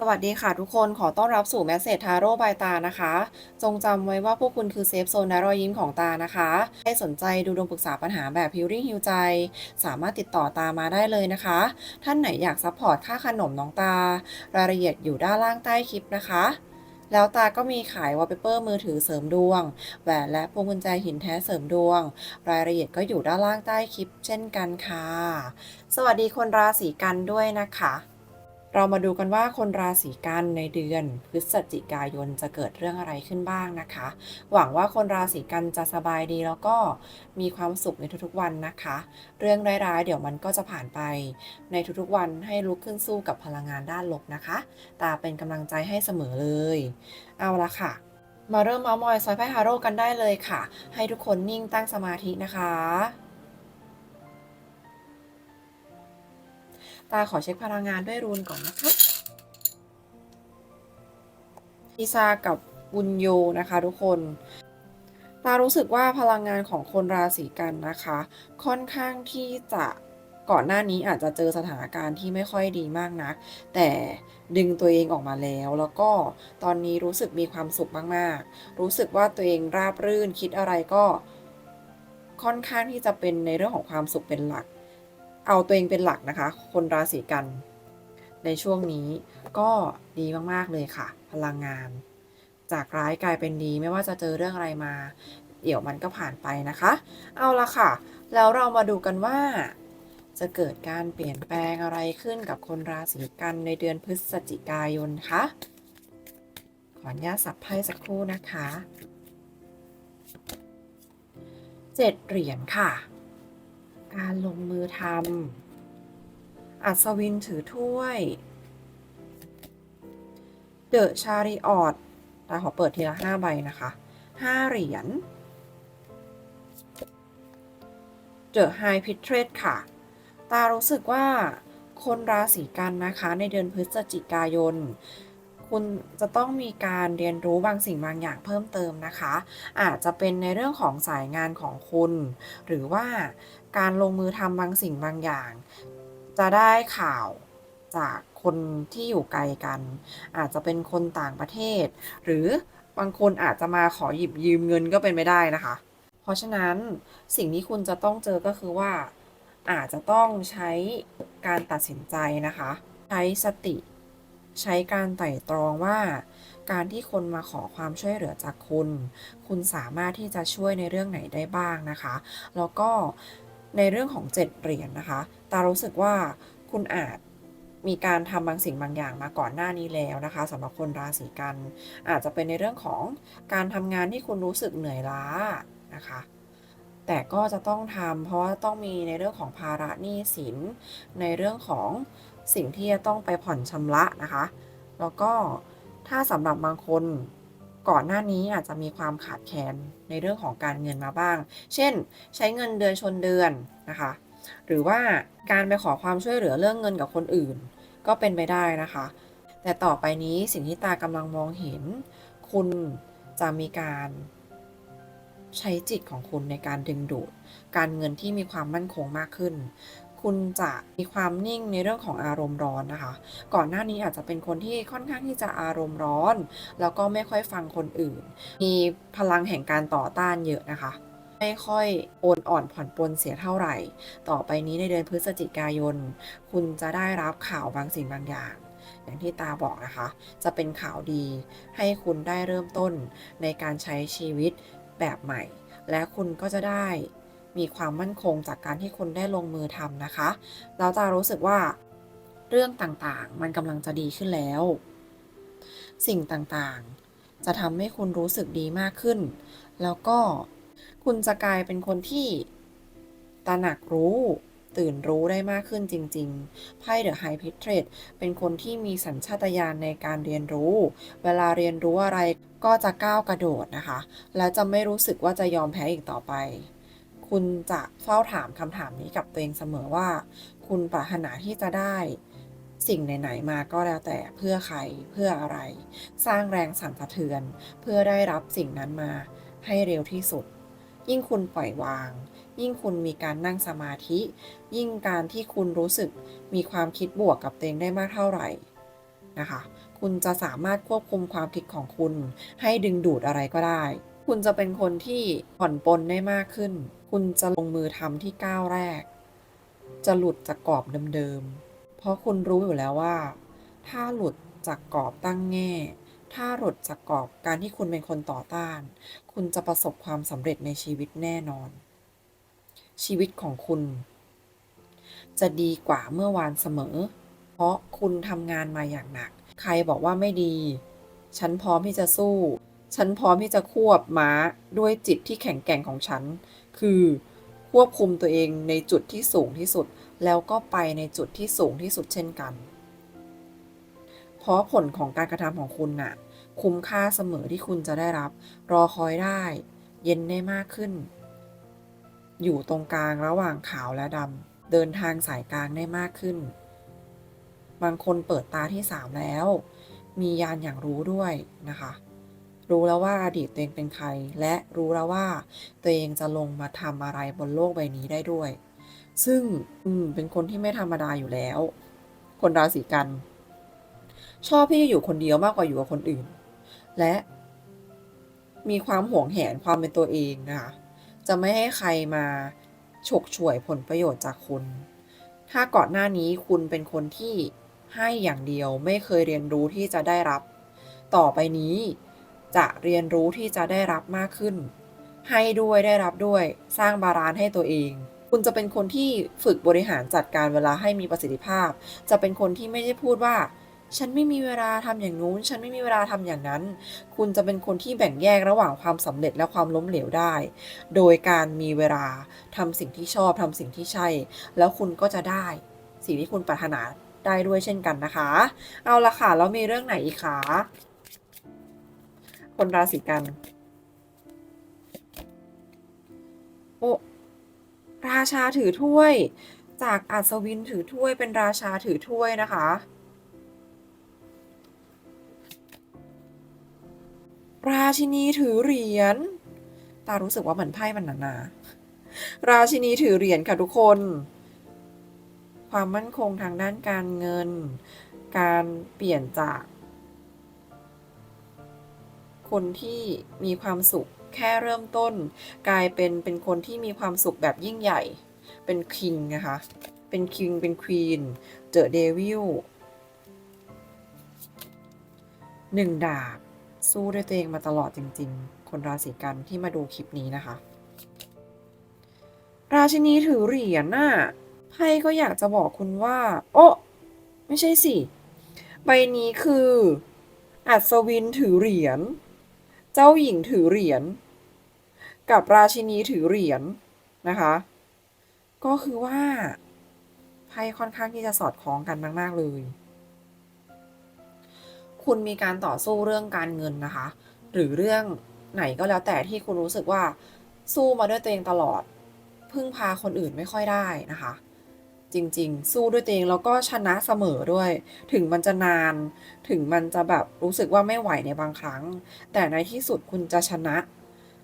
สวัสดีค่ะทุกคนขอต้อนรับสู่แมสเซจทาโร่บายตานะคะ จงจำไว้ว่าพวกคุณคือเซฟโซนและรอยยิ้มของตานะคะให้สนใจดูดวงปรึกษาปัญหาแบบพิวริ่งฮิวใจ สามารถติดต่อตามาได้เลยนะคะ ท่านไหนอยากซัพพอร์ตค่าขนมน้องตา รายละเอียดอยู่ด้านล่างใต้คลิปนะคะ แล้วตาก็มีขายวอลเปเปอร์มือถือเสริมดวงแหวนและพวงกุญแจหินแท้เสริมดวง รายละเอียดก็อยู่ด้านล่างใต้คลิป เช่นกันค่ะ สวัสดีคนราศีกันด้วยนะคะ เรามาดูกันว่าคนราศีกันในเดือนพฤศจิกายนจะเกิดเรื่องอะไรขึ้นบ้างนะคะ หวังว่าคนราศีกันจะสบายดีแล้วก็มีความสุขในทุกๆวันนะคะ เรื่องร้ายๆ เดี๋ยวมันก็จะผ่านไป ในทุกๆวันให้ลุกขึ้นสู้กับพลังงานด้านลบนะคะ ตาเป็นกำลังใจให้เสมอเลย เอาละค่ะ มาเริ่มเมาส์มอยซอยไพ่ฮาโร่กันได้เลยค่ะ ให้ทุกคนนิ่งตั้งสมาธินะคะ ตาขอเช็คพลังงานด้วยรูนก่อนนะคะอีซากับบุญโยนะคะทุกคนตารู้สึกว่าพลังงานของคนราศีกันนะคะ ค่อนข้างที่จะก่อนหน้านี้อาจจะเจอสถานการณ์ที่ไม่ค่อยดีมากนัก แต่ดึงตัวเองออกมาแล้ว แล้วก็ตอนนี้รู้สึกมีความสุขมากๆ รู้สึกว่าตัวเองราบรื่นคิดอะไรก็ค่อนข้างที่จะเป็นในเรื่องของความสุขเป็นหลัก เอาตัวเองเป็นหลักนะคะ คนราศีกัน ในช่วงนี้ก็ดีมากๆเลยค่ะ พลังงาน จากร้ายกลายเป็นดีไม่ว่าจะเจอเรื่องอะไรมา เดี๋ยวมันก็ผ่านไปนะคะ เอาละค่ะ แล้วเรามาดูกันว่า จะเกิดการเปลี่ยนแปลงอะไรขึ้นกับคนราศีกันในเดือนพฤศจิกายนคะขออนุญาตสับไพ่สักครู่นะคะเจ็ดเหรียญค่ะ การลงมือทำอัศวินถือถ้วยเดอะชาริออตตาขอเปิดทีละห้าใบนะคะห้าเหรียญเดอะไฮพิเทรดค่ะ ตารู้สึกว่าคนราศีกันนะคะในเดือนพฤศจิกายน คุณจะต้องมีการเรียนรู้บางสิ่งบางอย่างเพิ่มเติมนะคะ อาจจะเป็นในเรื่องของสายงานของคุณ หรือว่าการลงมือทำบางสิ่งบางอย่าง จะได้ข่าวจากคนที่อยู่ไกลกัน อาจจะเป็นคนต่างประเทศ หรือบางคนอาจจะมาขอหยิบยืมเงินก็เป็นไม่ได้นะคะ เพราะฉะนั้นสิ่งที่คุณจะต้องเจอก็คือว่า อาจจะต้องใช้การตัดสินใจนะคะ ใช้สติ ใช้การไต่ตรองว่า การที่คนมาขอความช่วยเหลือจากคุณ คุณสามารถที่จะช่วยในเรื่องไหนได้บ้างนะคะ แล้วก็ในเรื่องของเจ็ดเหรียญนนะคะ ตารู้สึกว่าคุณอาจมีการทำบางสิ่งบางอย่างมาก่อนหน้านี้แล้วนะคะสำหรับคนราศีกัน อาจจะเป็นในเรื่องของการทำงานที่คุณรู้สึกเหนื่อยล้านะคะ แต่ก็จะต้องทำเพราะว่าต้องมีในเรื่องของภาระหนี้สินในเรื่องของ สิ่งที่จะต้องไปผ่อนชำระนะคะ แล้วก็ถ้าสำหรับบางคนก่อนหน้านี้อาจจะมีความขาดแคลนในเรื่องของการเงินมาบ้าง เช่น ใช้เงินเดือนชนเดือนนะคะ หรือว่าการไปขอความช่วยเหลือเรื่องเงินกับคนอื่น ก็เป็นไปได้นะคะ แต่ต่อไปนี้สิ่งที่ตากำลังมองเห็น คุณจะมีการใช้จิตของคุณในการดึงดูด การเงินที่มีความมั่นคงมากขึ้น คุณจะมีความนิ่งในเรื่องของอารมณ์ร้อนนะคะ ก่อนหน้านี้อาจจะเป็นคนที่ค่อนข้างที่จะอารมณ์ร้อน แล้วก็ไม่ค่อยฟังคนอื่น มีพลังแห่งการต่อต้านเยอะนะคะไม่ค่อยโอนอ่อนผ่อนปลนเสียเท่าไหร่ ต่อไปนี้ในเดือนพฤศจิกายน คุณจะได้รับข่าวบางสิ่งบางอย่าง อย่างที่ตาบอกนะคะ จะเป็นข่าวดี ให้คุณได้เริ่มต้นในการใช้ชีวิตแบบใหม่ และคุณก็จะได้ มีความมั่นคงจากการที่คุณได้ลงมือทำนะคะแล้วตารู้สึกว่าเรื่องต่างๆ มันกำลังจะดีขึ้นแล้ว สิ่งต่างๆ จะทำให้คุณรู้สึกดีมากขึ้น แล้วก็คุณจะกลายเป็นคนที่ตระหนักรู้ตื่นรู้ได้มากขึ้นจริงๆ ไพ่เดอะไฮพิเทรดเป็นคนที่มีสัญชาตญาณในการเรียนรู้ เวลาเรียนรู้อะไรก็จะก้าวกระโดดนะคะ และจะไม่รู้สึกว่าจะยอมแพ้อีกต่อไป คุณจะเฝ้าถามคำถามนี้กับตัวเองเสมอว่า คุณปรารถนาที่จะได้สิ่งไหน ๆ มาก็แล้วแต่เพื่อใครเพื่ออะไร สร้างแรงสั่นสะเทือน เพื่อได้รับสิ่งนั้นมาให้เร็วที่สุด ยิ่งคุณปล่อยวาง ยิ่งคุณมีการนั่งสมาธิ ยิ่งการที่คุณรู้สึกมีความคิดบวกกับตัวเองได้มากเท่าไหร่นะคะ คุณจะสามารถควบคุมความคิดของคุณ ให้ดึงดูดอะไรก็ได้ คุณจะเป็นคนที่ผ่อนปลนได้มากขึ้น คุณจะลงมือทำที่ก้าวแรก จะหลุดจากกรอบเดิมๆ เพราะคุณรู้อยู่แล้วว่า ถ้าหลุดจากกรอบตั้งแง่ ถ้าหลุดจากกรอบการที่คุณเป็นคนต่อต้าน คุณจะประสบความสำเร็จในชีวิตแน่นอน ชีวิตของคุณ จะดีกว่าเมื่อวานเสมอ เพราะคุณทำงานมาอย่างหนัก ใครบอกว่าไม่ดี ฉันพร้อมที่จะสู้ ฉันพร้อมที่จะควบม้าด้วยจิตที่แข็งแกร่งของฉัน คือควบคุมตัวเองในจุดที่สูงที่สุด แล้วก็ไปในจุดที่สูงที่สุดเช่นกัน เพราะผลของการกระทำของคุณน่ะ คุ้มค่าเสมอที่คุณจะได้รับ รอคอยได้ เย็นได้มากขึ้น อยู่ตรงกลางระหว่างขาวและดำเดินทางสายกลางได้มากขึ้น บางคนเปิดตาที่สามแล้ว มียานอย่างรู้ด้วยนะคะ รู้แล้วว่าอดีตตัวเองเป็นใคร และรู้แล้วว่าตัวเองจะลงมาทำอะไรบนโลกใบนี้ได้ด้วย ซึ่งอืมเป็นคนที่ไม่ธรรมดาอยู่แล้ว คนราศีกัน ชอบที่จะอยู่คนเดียวมากกว่าอยู่กับคนอื่น และมีความห่วงแหนความเป็นตัวเองนะคะจะไม่ให้ใครมาฉกฉวยผลประโยชน์จากคุณ ถ้าก่อนหน้านี้คุณเป็นคนที่ให้อย่างเดียวไม่เคยเรียนรู้ที่จะได้รับ ต่อไปนี้ จะเรียนรู้ที่จะได้รับมากขึ้น ให้ด้วยได้รับด้วยสร้างบาลานซ์ให้ตัวเอง คุณจะเป็นคนที่ฝึกบริหารจัดการเวลาให้มีประสิทธิภาพ จะเป็นคนที่ไม่ได้พูดว่า ฉันไม่มีเวลาทำอย่างนู้น ฉันไม่มีเวลาทำอย่างนั้น คุณจะเป็นคนที่แบ่งแยกระหว่างความสำเร็จและความล้มเหลวได้ โดยการมีเวลาทำสิ่งที่ชอบทำสิ่งที่ใช่ แล้วคุณก็จะได้ สิ่งที่คุณปรารถนาได้ด้วยเช่นกันนะคะ เอาละค่ะแล้วมีเรื่องไหนอีกคะ คนราศีกัน โอ้ราชาถือถ้วย จากอัศวินถือถ้วยเป็นราชาถือถ้วยนะคะ ราชินีถือเหรียญ ตารู้สึกว่าเหมือนไพ่มันหนาๆราชินีถือเหรียญค่ะทุกคน ความมั่นคงทางด้านการเงิน การเปลี่ยนจาก คนที่มีความสุขแค่เริ่มต้น กลายเป็นเป็นคนที่มีความสุขแบบยิ่งใหญ่ เป็นคิงนะคะ เป็นคิงเป็นควีนเจอเดวิลหนึ่งดาบ สู้ด้วยตัวเองมาตลอดจริง ๆ คนราศีกันที่มาดูคลิปนี้นะคะ ราชินีถือเหรียญน่ะไพ่ก็อยากจะบอกคุณว่า โอ้ไม่ใช่สิ ใบนี้คือ อัศวินถือเหรียญ เจ้าหญิงถือเหรียญกับราชินีถือเหรียญนะคะ ก็คือว่าไพ่ค่อนข้างที่จะสอดคล้องกันมาก ๆ เลย คุณมีการต่อสู้เรื่องการเงินนะคะ หรือเรื่องไหนก็แล้วแต่ที่คุณรู้สึกว่าสู้มาด้วยตัวเองตลอด พึ่งพาคนอื่นไม่ค่อยได้นะคะ จริง ๆ สู้ด้วยตัวเองแล้วก็ชนะเสมอด้วย ถึงมันจะนาน ถึงมันจะแบบรู้สึกว่าไม่ไหวในบางครั้ง แต่ในที่สุดคุณจะชนะ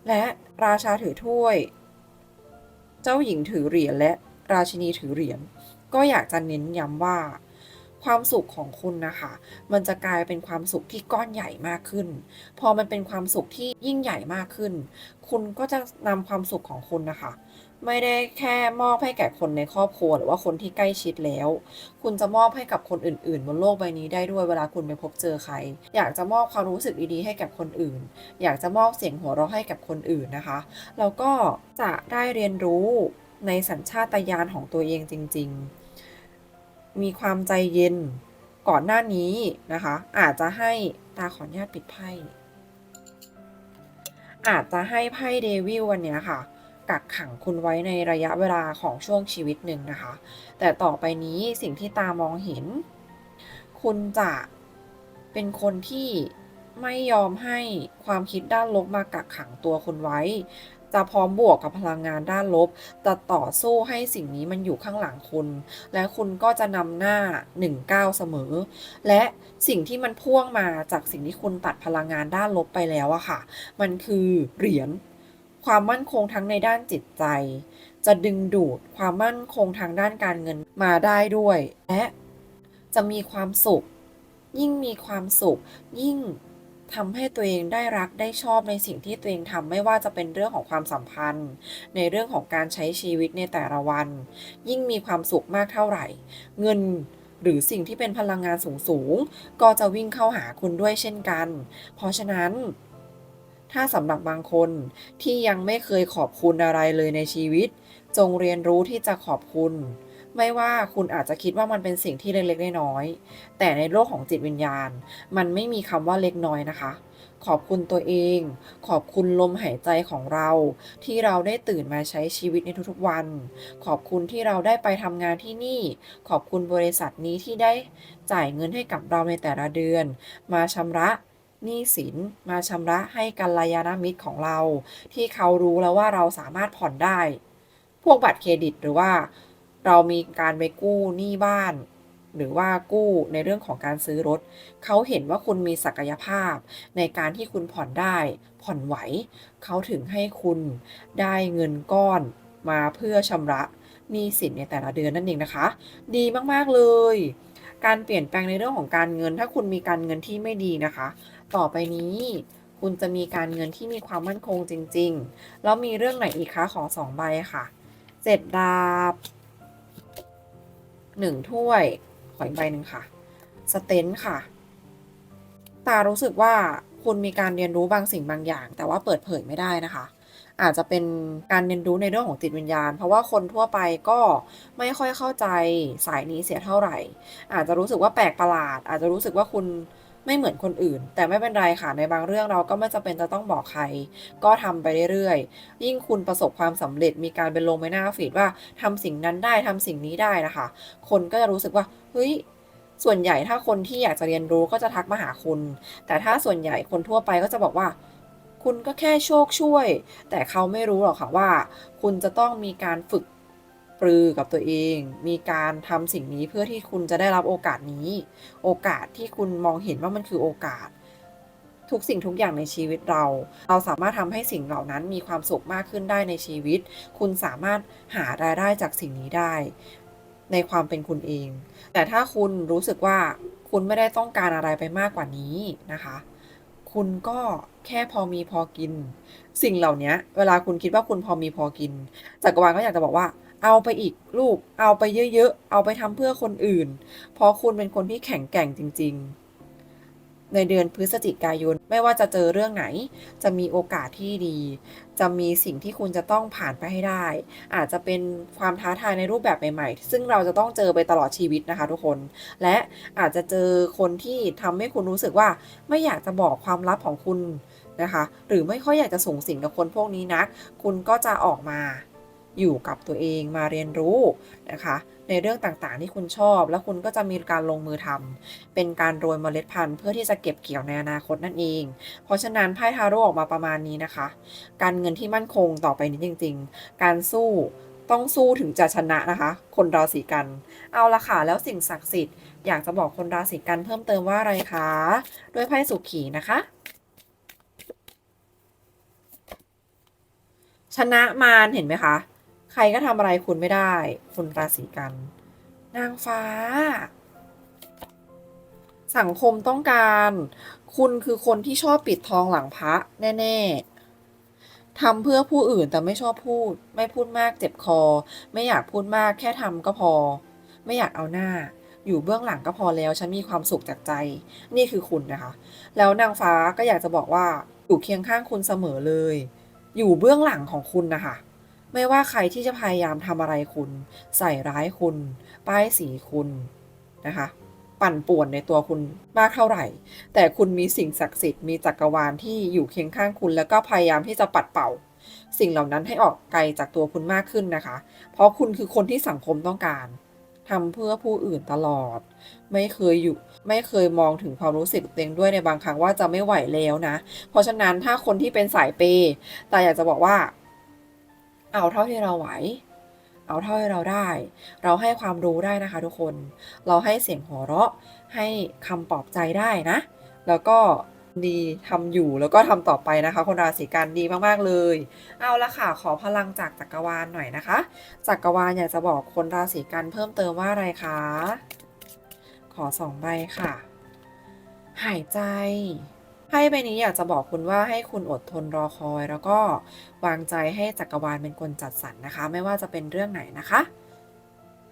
และราชาถือถ้วย เจ้าหญิงถือเหรียญและราชินีถือเหรียญก็อยากจะเน้นย้ำว่า ความสุขของคุณนะคะ มันจะกลายเป็นความสุขที่ก้อนใหญ่มากขึ้น พอมันเป็นความสุขที่ยิ่งใหญ่มากขึ้น คุณก็จะนำความสุขของคุณนะคะ ไม่ได้แค่มอบให้แก่คนในครอบครัว หรือว่าคนที่ใกล้ชิดแล้ว คุณจะมอบให้กับคนอื่นๆ บนโลกใบนี้ได้ด้วยเวลาคุณไปพบเจอใคร อยากจะมอบความรู้สึกดีๆให้กับคนอื่น อยากจะมอบเสียงหัวเราะให้กับคนอื่นนะคะแล้วก็จะได้เรียนรู้ในสัญชาตญาณของตัวเองจริง ๆ มีความใจเย็นก่อนหน้านี้นะคะ อาจจะให้ตาขออนุญาตปิดไพ่อาจจะให้ไพ่เดวิลวันนี้ค่ะ กักขังคุณไว้ในระยะเวลาของช่วงชีวิตหนึ่งนะคะ แต่ต่อไปนี้สิ่งที่ตามองเห็น คุณจะเป็นคนที่ไม่ยอมให้ความคิดด้านลบมากักขังตัวคุณไว้ จะพร้อมบวกกับพลังงานด้านลบ จะต่อสู้ให้สิ่งนี้มันอยู่ข้างหลังคุณ และคุณก็จะนำหน้าหนึ่งก้าวเสมอ และสิ่งที่มันพ่วงมาจากสิ่งที่คุณตัดพลังงานด้านลบไปแล้วอะค่ะ มันคือเหรียญ ความมั่นคงทั้งในด้านจิตใจ จะดึงดูดความมั่นคงทางด้านการเงินมาได้ด้วย และจะมีความสุข ยิ่งมีความสุข ยิ่งทำให้ตัวเองได้รักได้ชอบในสิ่งที่ตัวเองทำไม่ว่าจะเป็นเรื่องของความสัมพันธ์ ในเรื่องของการใช้ชีวิตในแต่ละวัน ยิ่งมีความสุขมากเท่าไหร่ เงินหรือสิ่งที่เป็นพลังงานสูงๆก็จะวิ่งเข้าหาคุณด้วยเช่นกัน เพราะฉะนั้น ถ้าสำหรับบางคนที่ยังไม่เคยขอบคุณอะไรเลยในชีวิต จงเรียนรู้ที่จะขอบคุณ ไม่ว่าคุณอาจจะคิดว่ามันเป็นสิ่งที่เล็กๆน้อยๆแต่ในโลกของจิตวิญญาณ มันไม่มีคำว่าเล็กน้อยนะคะ ขอบคุณตัวเอง ขอบคุณลมหายใจของเรา ที่เราได้ตื่นมาใช้ชีวิตในทุกๆวัน ขอบคุณที่เราได้ไปทำงานที่นี่ ขอบคุณบริษัทนี้ที่ได้จ่ายเงินให้กับเราในแต่ละเดือน มาชำระ หนี้สินมาชำระให้กัลยาณมิตรของเรา ที่เขารู้แล้วว่าเราสามารถผ่อนได้ พวกบัตรเครดิตหรือว่าเรามีการไปกู้หนี้บ้าน หรือว่ากู้ในเรื่องของการซื้อรถ เขาเห็นว่าคุณมีศักยภาพ ในการที่คุณผ่อนได้ ผ่อนไหว เขาถึงให้คุณได้เงินก้อนมาเพื่อชำระหนี้สินในแต่ละเดือนนั่นเองนะคะ ดีมากๆเลยการเปลี่ยนแปลงในเรื่องของการเงิน ถ้าคุณมีการเงินที่ไม่ดีนะคะ ต่อไปนี้ คุณจะมีการเงินที่มีความมั่นคงจริง ๆ แล้วมีเรื่องไหนอีกคะขอสองใบค่ะเจ็ดดาบหนึ่งถ้วย ขออีกใบหนึ่งค่ะสเตนค่ะ ตารู้สึกว่าคุณมีการเรียนรู้บางสิ่งบางอย่าง แต่ว่าเปิดเผยไม่ได้นะคะ อาจจะเป็นการเรียนรู้ในเรื่องของจิตวิญญาณ เพราะว่าคนทั่วไปก็ไม่ค่อยเข้าใจสายนี้เสียเท่าไหร่ อาจจะรู้สึกว่าแปลกประหลาด อาจจะรู้สึกว่าคุณ ไม่เหมือนคนอื่น แต่ไม่เป็นไรค่ะในบางเรื่องเราก็ไม่จำเป็นจะต้องบอกใคร ก็ทำไปเรื่อยๆ ยิ่งคุณประสบความสำเร็จมีการเป็นลงไปหน้าฟีดว่าทำสิ่งนั้นได้ทำสิ่งนี้ได้นะคะ คนก็จะรู้สึกว่าเฮ้ยส่วนใหญ่ถ้าคนที่อยากจะเรียนรู้ก็จะทักมาหาคุณ แต่ถ้าส่วนใหญ่คนทั่วไปก็จะบอกว่า คุณก็แค่โชคช่วย แต่เขาไม่รู้หรอกค่ะว่า คุณจะต้องมีการฝึก ปรือกับตัวเอง มีการทำสิ่งนี้เพื่อที่คุณจะได้รับโอกาสนี้ โอกาสที่คุณมองเห็นว่ามันคือโอกาส ทุกสิ่งทุกอย่างในชีวิตเรา เราสามารถทำให้สิ่งเหล่านั้นมีความสุขมากขึ้นได้ในชีวิต คุณสามารถหารายได้จากสิ่งนี้ได้ ในความเป็นคุณเอง แต่ถ้าคุณรู้สึกว่าคุณไม่ได้ต้องการอะไรไปมากกว่านี้นะคะคุณก็แค่พอมีพอกิน สิ่งเหล่านี้เวลาคุณคิดว่าคุณพอมีพอกินจักรวาลก็อยากจะบอกว่า เอาไปอีกลูก เอาไปเยอะๆ เอาไปทำเพื่อคนอื่น เพราะคุณเป็นคนที่แข็งแกร่งจริง ๆ ในเดือนพฤศจิกายน ไม่ว่าจะเจอเรื่องไหน จะมีโอกาสที่ดี จะมีสิ่งที่คุณจะต้องผ่านไปให้ได้ อาจจะเป็นความท้าทายในรูปแบบใหม่ ๆ ซึ่งเราจะต้องเจอไปตลอดชีวิตนะคะทุกคน และอาจจะเจอคนที่ทำให้คุณรู้สึกว่า ไม่อยากจะบอกความลับของคุณนะคะ หรือไม่ค่อยอยากจะส่งสิ่งกับคนพวกนี้นัก คุณก็จะออกมา อยู่กับตัวเองมาเรียนรู้นะคะ ในเรื่องต่างๆที่คุณชอบ แล้วคุณก็จะมีการลงมือทำเป็นการโรยเมล็ดพันธุ์เพื่อที่จะเก็บเกี่ยวในอนาคตนั่นเอง เพราะฉะนั้นไพ่ทาโร่ออกมาประมาณนี้นะคะ การเงินที่มั่นคงต่อไปนี้จริง ๆ การสู้ต้องสู้ถึงจะชนะนะคะ คนราศีกัน เอาละค่ะ แล้วสิ่งศักดิ์สิทธิ์อยากจะบอกคนราศีกันเพิ่มเติมว่าอะไรคะ ด้วยไพ่สุขีนะคะ ชนะมารเห็นไหมคะ ใครก็ทำอะไรคุณไม่ได้ คุณราศีกัน นางฟ้า สังคมต้องการ คุณคือคนที่ชอบปิดทองหลังพระแน่ ๆทำเพื่อผู้อื่นแต่ไม่ชอบพูด ไม่พูดมากเจ็บคอ ไม่อยากพูดมากแค่ทำก็พอ ไม่อยากเอาหน้า อยู่เบื้องหลังก็พอแล้ว ฉันมีความสุขจากใจ นี่คือคุณนะคะ แล้วนางฟ้าก็อยากจะบอกว่าอยู่เคียงข้างคุณเสมอเลย อยู่เบื้องหลังของคุณนะคะ ไม่ว่าใครที่จะพยายามทำอะไรคุณ ใส่ร้ายคุณ ป้ายสีคุณนะคะ ปั่นป่วนในตัวคุณมากเท่าไหร่ แต่คุณมีสิ่งศักดิ์สิทธิ์มีจักรวาลที่อยู่เคียงข้างคุณ แล้วก็พยายามที่จะปัดเป่า สิ่งเหล่านั้นให้ออกไกลจากตัวคุณมากขึ้นนะคะ เพราะคุณคือคนที่สังคมต้องการทำเพื่อผู้อื่นตลอด ไม่เคยอยู่ไม่เคยมองถึงความรู้สึกตัวเองด้วยในบางครั้งว่าจะไม่ไหวแล้วนะ เพราะฉะนั้นถ้าคนที่เป็นสายเปย์แต่อยากจะบอกว่า เอาเท่าที่เราไหว เอาเท่าที่เราได้ เราให้ความรู้ได้นะคะทุกคน เราให้เสียงหัวเราะ ให้คำปลอบใจได้นะ แล้วก็ดีทำอยู่แล้วก็ทำต่อไปนะคะ คนราศีกันดีมากๆเลย เอาละค่ะขอพลังจากจักรวาลหน่อยนะคะ จักรวาลอยากจะบอกคนราศีกันเพิ่มเติมว่าอะไรคะ ขอสองใบค่ะ หายใจ ไพ่ใบนี้อยากจะบอกคุณว่าให้คุณอดทนรอคอย แล้วก็วางใจให้จักรวาลเป็นคนจัดสรรนะคะ ไม่ว่าจะเป็นเรื่องไหนนะคะ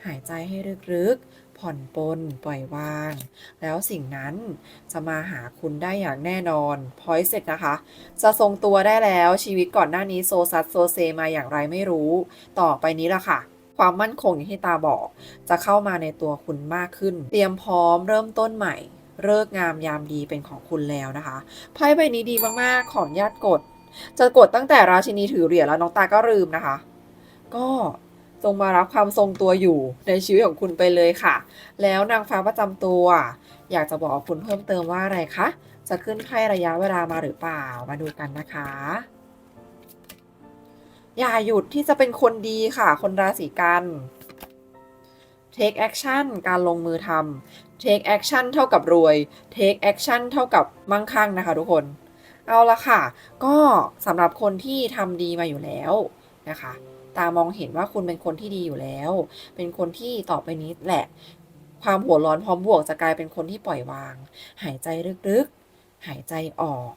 หายใจให้ลึกๆ ผ่อนปลนปล่อยวาง แล้วสิ่งนั้นจะมาหาคุณได้อย่างแน่นอนพอยเสร็จนะคะ จะทรงตัวได้แล้วชีวิตก่อนหน้านี้โซซัสโซเซมาอย่างไรไม่รู้ ต่อไปนี้ละค่ะความมั่นคงอย่างที่ตาบอก จะเข้ามาในตัวคุณมากขึ้น เตรียมพร้อมเริ่มต้นใหม่ เลิกษ์งามยามดีเป็นของคุณแล้วนะคะไพ่ใบนี้ดีมากๆขออนุญาตกด จะกดตั้งแต่ราชินีถือเหรียญแล้วน้องตาก็ลืมนะคะ ก็จงมารับความทรงตัวอยู่ในชีวิตของคุณไปเลยค่ะ แล้วนางฟ้าประจำตัว อยากจะบอกคุณเพิ่มเติมว่าอะไรคะ จะขึ้นไพ่ระยะเวลามาหรือเปล่ามาดูกันนะคะ อย่าหยุดที่จะเป็นคนดีค่ะ คนราศีกัน take action การลงมือทำ take action เท่ากับรวย take action เท่ากับมั่งคั่งนะคะทุกคน เอาละค่ะ ก็สำหรับคนที่ทำดีมาอยู่แล้วนะคะ ตามองเห็นว่าคุณเป็นคนที่ดีอยู่แล้ว เป็นคนที่ต่อไปนี้แหละ ความหัวร้อนพร้อมบวกจะกลายเป็นคนที่ปล่อยวาง หายใจลึกๆ หายใจออก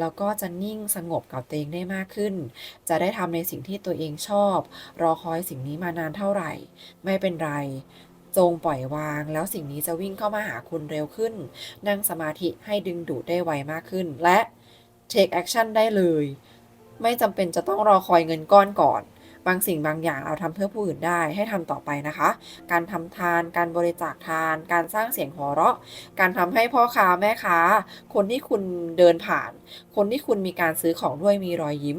แล้วก็จะนิ่งสงบกับตัวเองได้มากขึ้น จะได้ทำในสิ่งที่ตัวเองชอบ รอคอยสิ่งนี้มานานเท่าไหร่ ไม่เป็นไร จงปล่อยวาง แล้วสิ่งนี้จะวิ่งเข้ามาหาคุณเร็วขึ้น นั่งสมาธิให้ดึงดูดได้ไวมากขึ้น และ take action ได้เลย ไม่จำเป็นจะต้องรอคอยเงินก้อนก่อน บางสิ่งบางอย่างเราทำเพื่อผู้อื่นได้ให้ทำต่อไปนะคะ การทำทาน การบริจาคทาน การสร้างเสียงหัวเราะ การทำให้พ่อค้าแม่ค้า คนที่คุณเดินผ่าน คนที่คุณมีการซื้อของด้วยมีรอยยิ้ม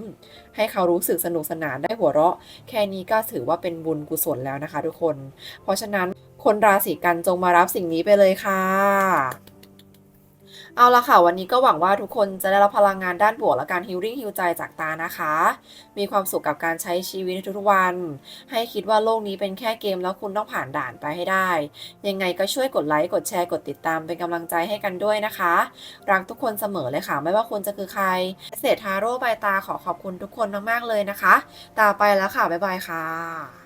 ให้เขารู้สึกสนุกสนานได้หัวเราะ แค่นี้ก็ถือว่าเป็นบุญกุศลแล้วนะคะ ทุกคน เพราะฉะนั้นคนราศีกันจงมารับสิ่งนี้ไปเลยค่ะ เอาละค่ะ วันนี้ก็หวังว่าทุกคนจะได้รับพลังงานด้านบวกและการฮิลลิ่งฮิลใจจากตานะคะ มีความสุขกับการใช้ชีวิตในทุกๆวัน ให้คิดว่าโลกนี้เป็นแค่เกมแล้วคุณต้องผ่านด่านไปให้ได้ ยังไงก็ช่วยกดไลค์ กดแชร์ กดติดตามเป็นกำลังใจให้กันด้วยนะคะ รักทุกคนเสมอเลยค่ะ ไม่ว่าคุณจะคือใคร เศรษฐาโร่ใบตาขอขอบคุณทุกคนมากๆเลยนะคะ ตาไปแล้วค่ะ บ๊ายบายค่ะ